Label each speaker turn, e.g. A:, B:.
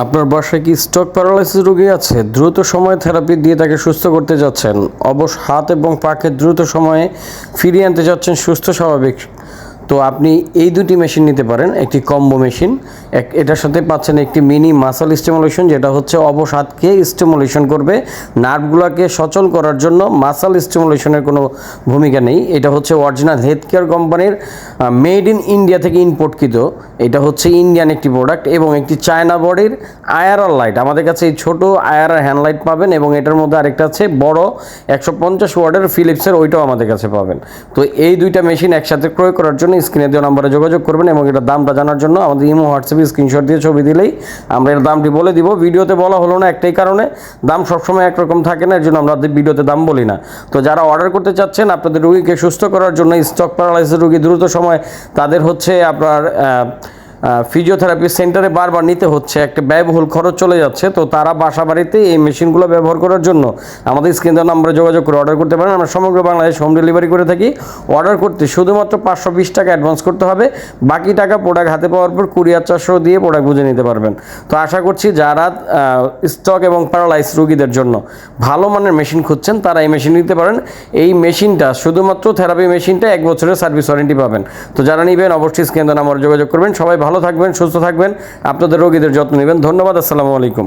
A: আপনার বাসায় কি স্টক প্যারালাইসিস রোগী আছে? দ্রুত সময়ে থেরাপি দিয়ে তাকে সুস্থ করতে যাচ্ছেন। অবশ্য হাত এবং পাকে দ্রুত সময়ে ফিরিয়ে আনতে যাচ্ছেন সুস্থ, স্বাভাবিক। তো আপনি এই দুটি মেশিন নিতে পারেন, একটি কম্বো মেশিন এক এটার সাথে পাচ্ছেন একটি মিনি মাসাল স্টিমুলেশন যেটা হচ্ছে অবশ হাতকে স্টিমুলেশন করবে। নার্ভগুলোকে সচল করার জন্য মাসাল স্টিমুলেশনের কোনো ভূমিকা নেই। এটা হচ্ছে অরিজিনাল হেলথ কেয়ার কোম্পানির মেড ইন ইন্ডিয়া থেকে ইম্পোর্টকৃত এটা হচ্ছে ইন্ডিয়ান একটি প্রোডাক্ট এবং একটি চায়না বডির আয়ারার লাইট আমাদের কাছে এই ছোট আয়ারার হ্যান্ড লাইট পাবেন এবং এটার মধ্যে আরেকটা আছে বড় একশো পঞ্চাশ ওয়ার্ডের ফিলিপসের ওইটাও আমাদের কাছে পাবেন। তো এই দুইটা মেশিন একসাথে ক্রয় করার জন্য স্ক্রিনে দেওয়া নাম্বারে যোগাযোগ করবেন এবং এটার দামটা জানার জন্য আমাদের ইমো হোয়াটসঅ্যাপে স্ক্রিনশট দিয়ে ছবি দিলেই আমরা এর দামটি বলে দিব। ভিডিওতে বলা হলো না একটাই কারণে, দাম সবসময় একরকম থাকে না এর জন্য আমরা ভিডিওতে দাম বলি না। তো যারা অর্ডার করতে চাচ্ছেন আপনাদের রুগীকে সুস্থ করার জন্য স্টক প্যারালাইসিস রুগী দ্রুত সময়, তাদের হচ্ছে আপনার ফিজিওথেরাপি সেন্টারে বারবার নিতে হচ্ছে, একটা ব্যয়বহুল খরচ চলে যাচ্ছে, তো তারা বাসা বাড়িতে এই মেশিনগুলো ব্যবহার করার জন্য আমাদের স্ক্রিন দেওয়া নম্বরে যোগাযোগ করে অর্ডার করতে পারেন। আমরা সমগ্র বাংলাদেশ হোম ডেলিভারি করে থাকি। অর্ডার করতে শুধুমাত্র পাঁচশো বিশ টাকা অ্যাডভান্স করতে হবে। বাকি টাকা প্রোডাক্ট হাতে পাওয়ার পর কুরিয়ার চারশো দিয়ে প্রোডাক্ট বুঝে নিতে পারবেন। তো আশা করছি যারা স্টক এবং প্যারালাইস রোগীদের জন্য ভালো মানের মেশিন খুঁজছেন, তারা এই মেশিন নিতে পারেন। এই মেশিনটা শুধুমাত্র থেরাপি মেশিনটা এক বছরের সার্ভিস ওয়ারেন্টি পাবেন। তো যারা নেবেন, অবশ্যই স্ক্রিন দেওয়া নম্বরে যোগাযোগ করবেন। সবাই ভালো থাকবেন সুস্থ থাকবেন। আপনাদের রোগীদের যত্ন নেবেন। ধন্যবাদ আসসালামু আলাইকুম।